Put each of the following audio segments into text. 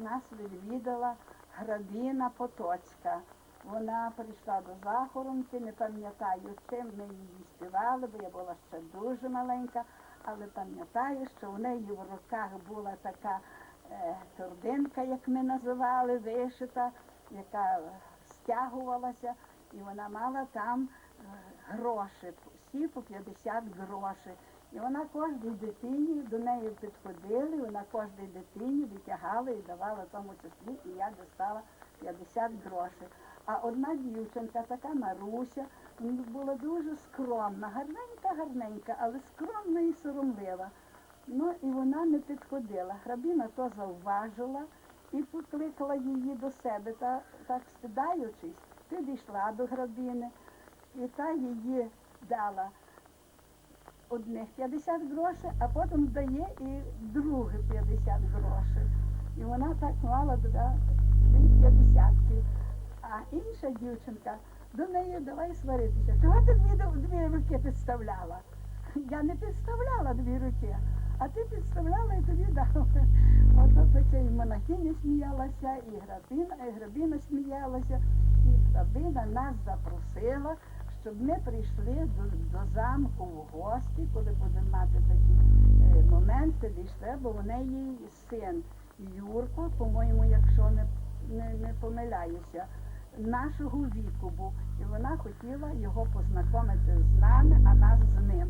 нас відвідала грабіна Потоцька. Вона прийшла до захоронки, не пам'ятаю, чим ми її співали, бо я була ще дуже маленька, але пам'ятаю, що в неї в руках була така е, торбинка, як ми називали, вишита, яка стягувалася, і вона мала там е, гроші, всі по 50 грошей. І вона кожній дитині до неї підходили, вона кожній дитині витягала і давала в тому числі, і я дістала 50 грошей. А одна дівчинка, така Маруся, була дуже скромна, гарненька, гарненька, але скромна і соромлива. Ну і вона не підходила. Грабіна то зауважила і покликала її до себе, та так стидаючись, підійшла до грабіни, і та її дала одних 50 грошей, а потім дає і друге 50 грошей. І вона так мала туди дві п'ятдесятки. А інша дівчинка до неї давай сваритися. Чого ти дві, дві руки підставляла? Я не підставляла дві руки, а ти підставляла і тобі дала. Ото таке і монахиня сміялася, і грабіна, і грабіна сміялася, і грабіна нас запросила, щоб ми прийшли до, до замку в гості, коли будемо мати такі е, моменти, дійшли, бо у неї син Юрко, по-моєму, якщо не, не, не помиляюся, нашого віку був. І вона хотіла його познайомити з нами, а нас з ним.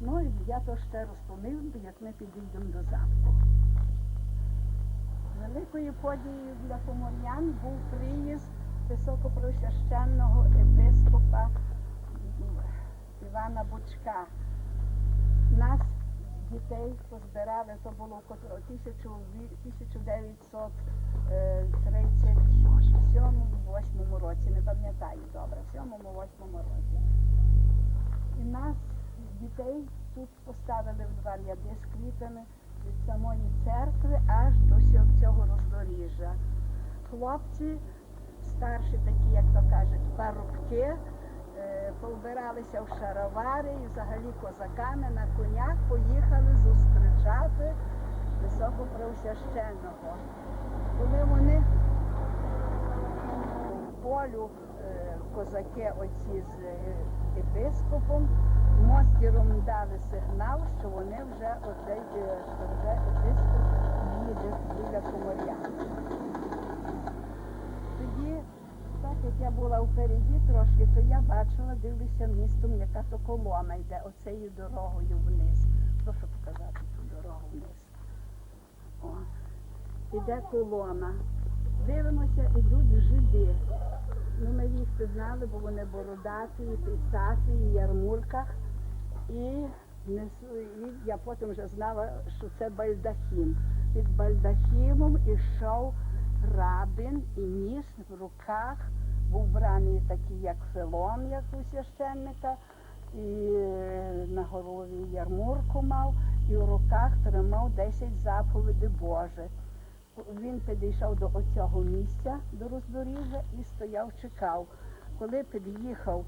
Ну і я то ще розповім, як ми підійдемо до замку. Великою подією для поморян був приїзд високопросвященного епископа Івана Бучка. Нас, дітей, позбирали, то було в 1937-8 році, не пам'ятаю добре, в 7-8 році. І нас, дітей, тут поставили в два ряди з квітами від самої церкви аж до цього роздоріжжя. Хлопці, старші такі, як то кажуть, парубки, повбиралися в шаровари і взагалі козаками на конях поїхали зустрічати високопреосвященного. Коли вони в полю е, козаки оці з е, епископом, мостіром дали сигнал, що вони вже оцей, е, епископ їде біля коморя. Тоді, так як я була впереді трошки, то я бачила, дивлюся містом, яка то колона йде оцею дорогою вниз. Прошу показати ту дорогу вниз. О, іде колона. Дивимося, ідуть жиди. Ну, ми їх пізнали, бо вони бородаті, і писаті, і ярмурках. І, несу, і я потім вже знала, що це бальдахім. Під бальдахімом ішов рабин і ніс в руках, був браний такий, як филон, як у священника, і на голові ярмурку мав, і в руках тримав 10 заповідей Божих. Він підійшов до оцього місця, до роздоріжжя, і стояв, чекав. Коли під'їхав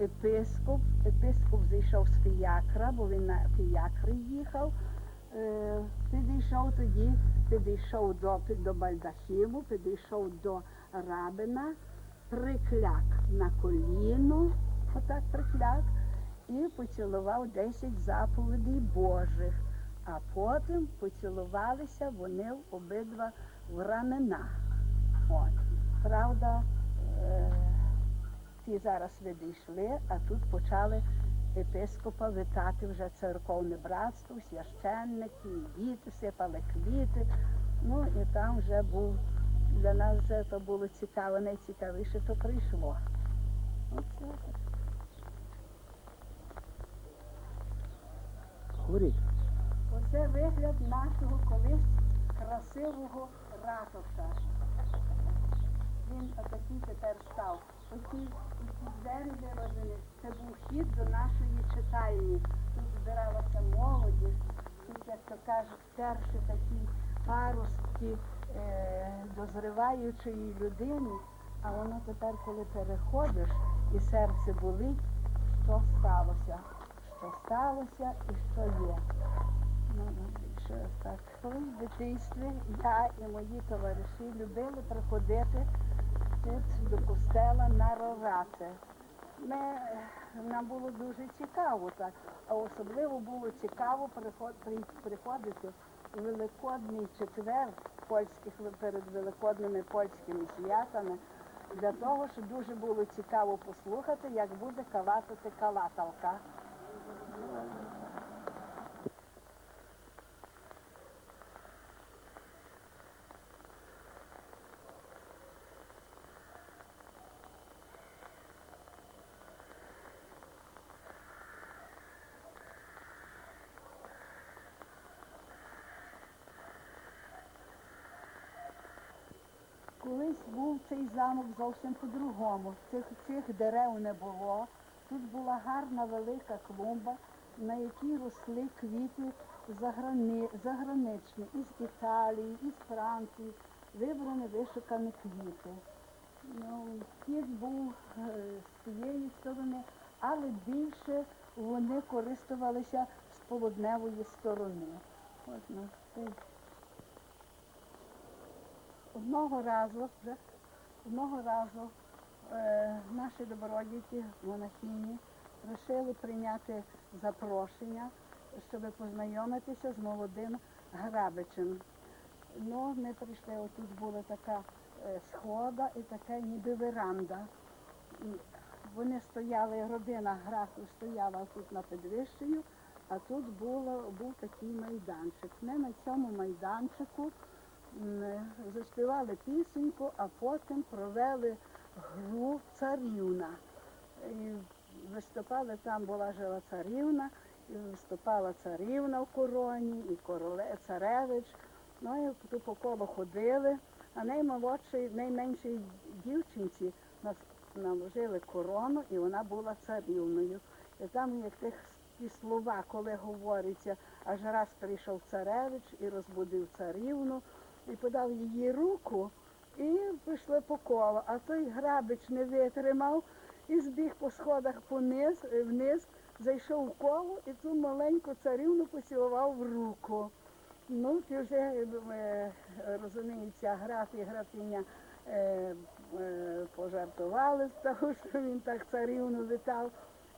епископ, епископ зійшов з фіякра, бо він на фіякрі їхав. Е, Підійшов тоді, підійшов до, до Бальдахіму, підійшов до рабина, прикляк на коліно, отак прикляк, і поцілував 10 заповідей Божих. А потім поцілувалися вони обидва в рамена. От. Правда, е, ті зараз відійшли, а тут почали епископа вітати вже церковне братство, священники, діти сипали квіти. Ну і там вже був, для нас вже то було цікаво, найцікавіше то прийшло. Оце. Говоріть. Оце вигляд нашого колись красивого ратуша. Він отакий тепер став. Оці, двері вироджені, це був вхід до нашої читальні. Тут збиралася молодість, тут, як то кажуть, перші такі паростки е, дозріваючої людини, а воно тепер, коли переходиш і серце болить, що сталося, що сталося і що є. Ну, ну, що так, колись в дитинстві я і мої товариші любили приходити тут до костела на рорати. Ми, нам було дуже цікаво так, а особливо було цікаво приход, при- приходити Великодний четвер польських перед великодними польськими святами для того, що дуже було цікаво послухати, як буде калатати калаталка. Колись був цей замок зовсім по-другому. Цих, цих дерев не було. Тут була гарна велика клумба, на якій росли квіти заграни, заграничні, із Італії, із Франції, вибрані вишукані квіти. Ну, вхід був е, з цієї сторони, але більше вони користувалися з полудневої сторони. От, ну, Одного разу, вже, одного разу е, наші добродіті, монахині, вирішили прийняти запрошення, щоб познайомитися з молодим Грабичем. Ну, ми прийшли, отут була така е, схода і така ніби веранда. Вони стояли, родина графу стояла тут на підвищенню, а тут було, був такий майданчик. Ми на цьому майданчику заспівали пісеньку, а потім провели гру царівна. І виступали, там була жила царівна, і виступала царівна в короні, і короле, царевич. Ну і по колу ходили, а наймолодшій, найменшій дівчинці нас наложили корону, і вона була царівною. І там як тих ті слова, коли говориться, аж раз прийшов царевич і розбудив царівну, і подав її руку, і пішли по колу. А той грабич не витримав і збіг по сходах пониз, е, вниз, зайшов в коло і ту маленьку царівну поцілував в руку. Ну, ти вже е, розуміється, граф і графиня е, е, пожартували з того, що він так царівну вітав.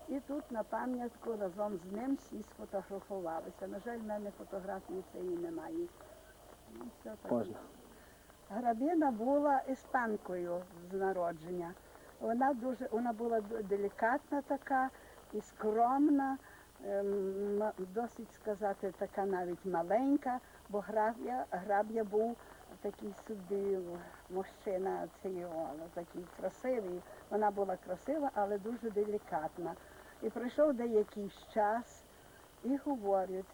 І тут на пам'ятку разом з ним всі сфотографувалися. На жаль, в мене фотографії цієї немає. Можна. Грабіна була іспанкою з народження. Вона дуже вона була делікатна така і скромна, ем, досить сказати, така навіть маленька, бо граб'я, граб'я був такий собі мужчина цієї такий красивий. Вона була красива, але дуже делікатна. І пройшов деякий час і говорять,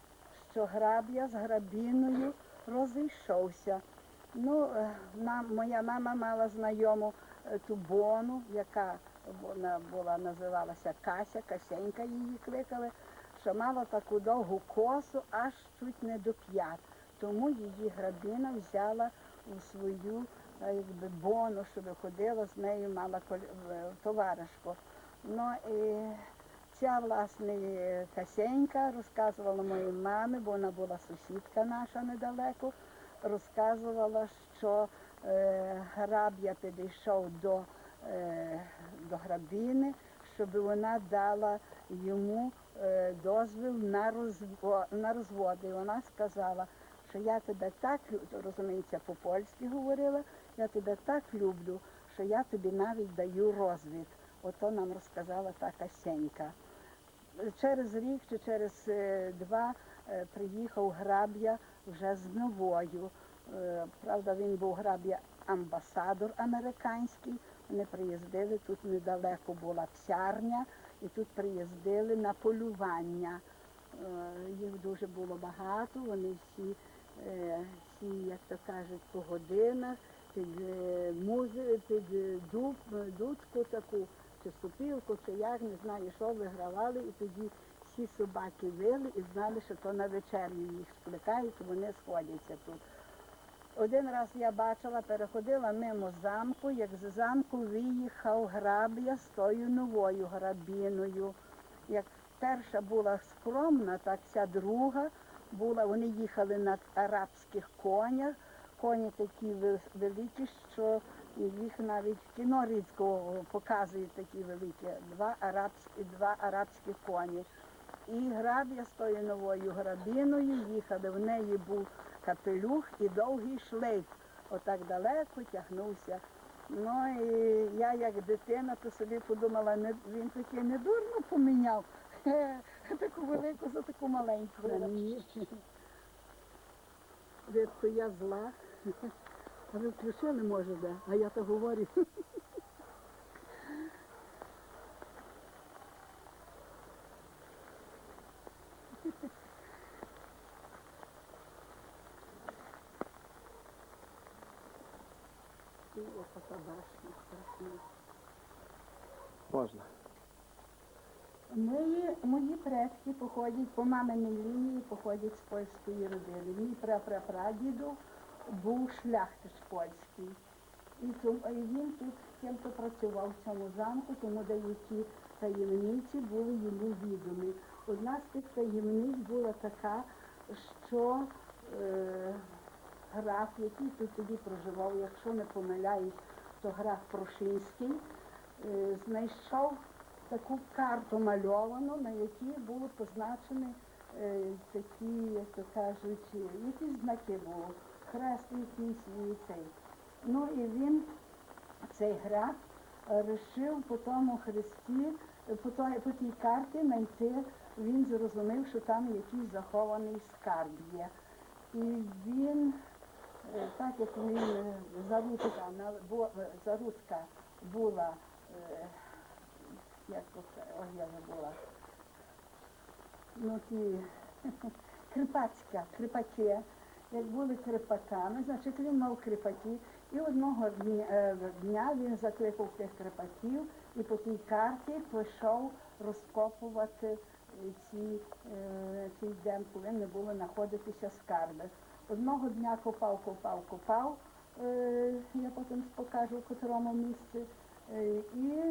що граб'я з грабіною розійшовся. Ну, е, мам, моя мама мала знайому е, ту бону, яка вона була, називалася Кася, Касенька її кликали, що мала таку довгу косу, аж чуть не до п'ят. Тому її грабіна взяла у свою е, якби, бону, щоб ходила з нею, мала е, товаришку. Ну і ця власне Касенька розказувала моїй мамі, бо вона була сусідка наша недалеко, розказувала, що е, граб'я підійшов до, е, до грабіни, щоб вона дала йому е, дозвіл на, розво, на розвод. І вона сказала, що я тебе так розуміється, по-польськи говорила, я тебе так люблю, що я тобі навіть даю розвід. Ото нам розказала та Касенька. Через рік чи через е, два е, приїхав граб'я вже з новою. Е, Правда, він був граб'я амбасадор американський. Вони приїздили, тут недалеко була псярня, і тут приїздили на полювання. Їх дуже було багато, вони всі, всі як то кажуть, по годинах, під музи, під дуб, дудку таку, чи супілку, чи як, не знаю, що вигравали, і тоді всі собаки вили і знали, що то на вечерю їх скликають, і вони сходяться тут. Один раз я бачила, переходила мимо замку, як з замку виїхав граб'я з тою новою грабіною. Як перша була скромна, так ця друга була, вони їхали на арабських конях. Коні такі великі, що їх навіть в кіно рідко показують такі великі. Два арабські, два арабські коні. І граб'я з тою новою грабіною їхали. В неї був капелюх і довгий шлейф. Отак далеко тягнувся. Ну і я як дитина, то собі подумала, не, він таки не дурно поміняв. Таку велику за таку маленьку. Ні. Рідко я зла. А ви включили, може, де? А я то говорю. Можна. Мої, мої предки походять по маминій лінії, походять з польської родини. Мій прапрапрадіду був шляхтич польський. І, він тут ким-то працював в цьому замку, тому деякі таємниці були йому відомі. Одна з тих таємниць була така, що е, граф, який тут тоді проживав, якщо не помиляюсь, то граф Прошинський, е, знайшов таку карту мальовану, на якій було позначені е, такі, як то кажуть, якісь знаки були, хрест якийсь цей. Ну і він, цей граф, вирішив по тому хресті, е, по, той, по тій карті знайти, він зрозумів, що там якийсь захований скарб є. І він, е, так як він е, Заруцька, на- бо- е, була, е, як ой, я забула, ну ті крипацька, крипаки, як були крипаками, значить він мав крипаки, і одного дня, е, він закликав тих крипаків і по тій карті пішов розкопувати е, ці, е, цей дем, повинні були знаходитися скарби. Одного дня копав, копав, копав, я потім покажу в котрому місці, і,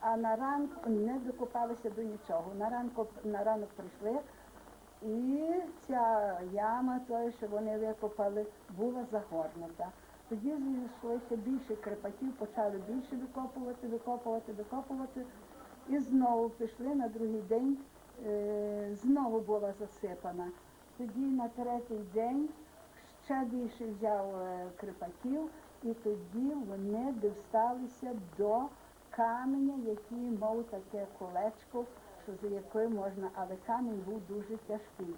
а на ранку не докопалися до нічого. На, ранку, на ранок прийшли, і ця яма, той, що вони викопали, була загорнута. Тоді зійшлося більше крепаків, почали більше викопувати, викопувати, викопувати. І знову пішли на другий день, е, знову була засипана. Тоді на третій день ще більше взяв е, крепаків, і тоді вони дісталися до каменя, який мав таке колечко, за якою можна, але камінь був дуже тяжкий.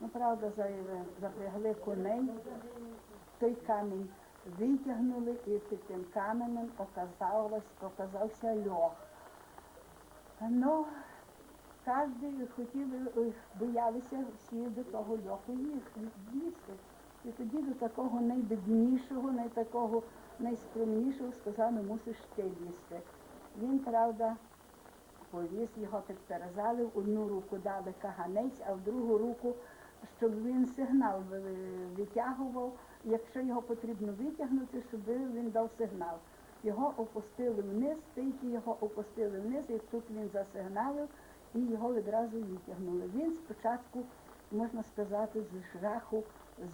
Ну, правда, за- запрягли коней, той камінь витягнули, і під тим каменем оказався льох. Ну, кожен хотіли, ой, боялися всі до того льоху їсти. І тоді до такого найбіднішого, най такого найскромнішого сказав, не мусиш ти лізти. Він, правда, повіз його підперезали, в одну руку дали каганець, а в другу руку, щоб він сигнал витягував, якщо його потрібно витягнути, щоб він дав сигнал. Його опустили вниз, тільки його опустили вниз, і тут він засигналив, і його відразу витягнули. Він спочатку, можна сказати, з жаху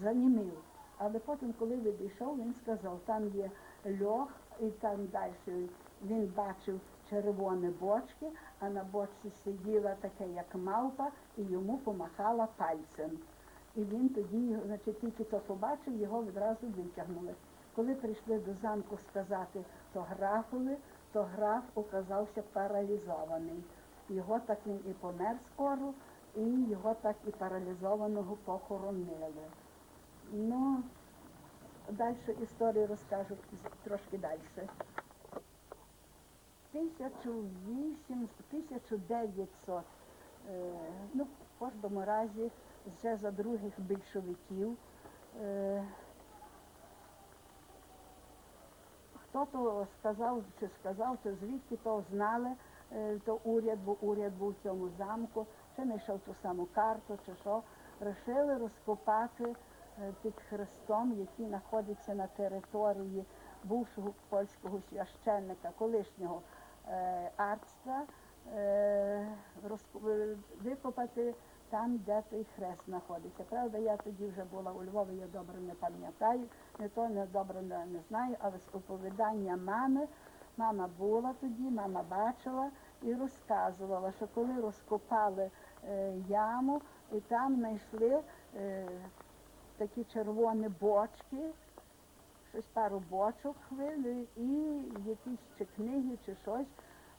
занімив. Але потім, коли відійшов, він сказав, там є льох, і там далі він бачив червоні бочки, а на бочці сиділа таке, як мавпа, і йому помахала пальцем. І він тоді, значить, тільки то побачив, його відразу витягнули. Коли прийшли до замку сказати то графові, то граф оказався паралізований. Його так він і помер скоро, і його так і паралізованого похоронили. Ну, далі історію розкажу трошки далі. 1800, 1900, е, ну, в кожному разі, вже за других більшовиків, е, хто то сказав, чи сказав, чи звідки то знали, е, то уряд, бо уряд був в цьому замку, чи знайшов ту саму карту, чи що, рішили розкопати під хрестом, який знаходиться на території бувшого польського священника, колишнього е, арцтва, е, е, викопати там, де той хрест знаходиться. Правда, я тоді вже була у Львові, я добре не пам'ятаю, не то не добре не знаю, але з оповідання мами, мама була тоді, мама бачила і розказувала, що коли розкопали е, яму, і там знайшли е, такі червоні бочки, щось пару бочок хвилі і якісь чи книги, чи щось.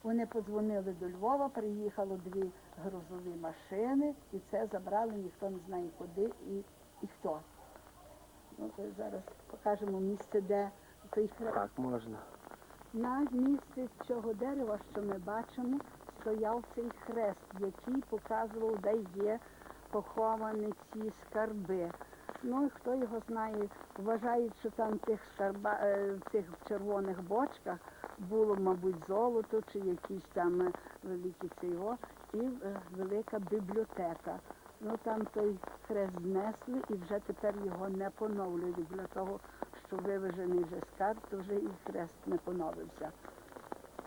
Вони подзвонили до Львова, приїхало дві грузові машини, і це забрали, ніхто не знає куди і, і хто. Ну, то зараз покажемо місце, де той хрест. Так, можна. На місці цього дерева, що ми бачимо, стояв цей хрест, який показував, де є поховані ці скарби. Ну і хто його знає, вважають, що там в тих скарба, е, в цих червоних бочках було, мабуть, золото чи якісь там е, великі цього, і е, велика бібліотека. Ну там той хрест знесли і вже тепер його не поновлюють для того, що вивезений вже скарб, то вже і хрест не поновився.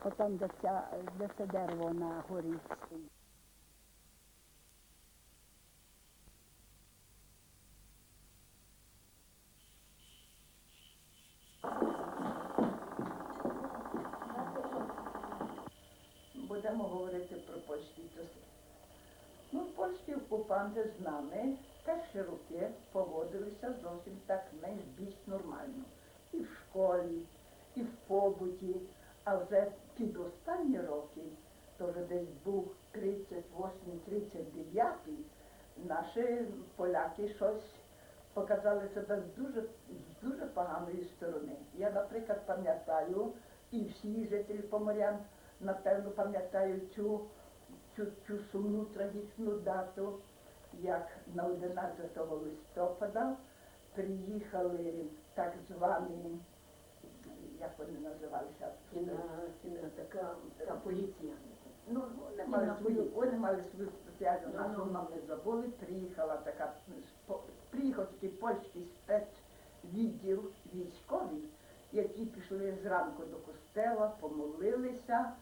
Отам, де, ця, де це дерево на горі стоїть. Окупанти з нами перші роки поводилися зовсім так найбільш нормально. І в школі, і в побуті, а вже під останні роки, то вже десь був 38-39, наші поляки щось показали себе з дуже, з дуже поганої сторони. Я, наприклад, пам'ятаю, і всі жителі Поморян, напевно, пам'ятають цю, цю, цю сумну трагічну дату, як на 11 листопада приїхали так звані, як вони називалися? Кіна, кіна, така, така поліція. Ну, вони мали свою, вони мали свою спеціальну Ну, назву, ну. нам не забули. Приїхала така приїхав такий польський спецвідділ військовий, які пішли зранку до костела, помолилися.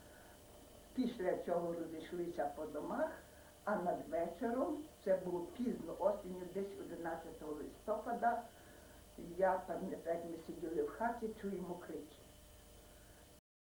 Після цього розійшлися по домах, а над вечором, це було пізно осінню, десь 11 листопада, я пам'ятаю, ми сиділи в хаті, чуємо крики.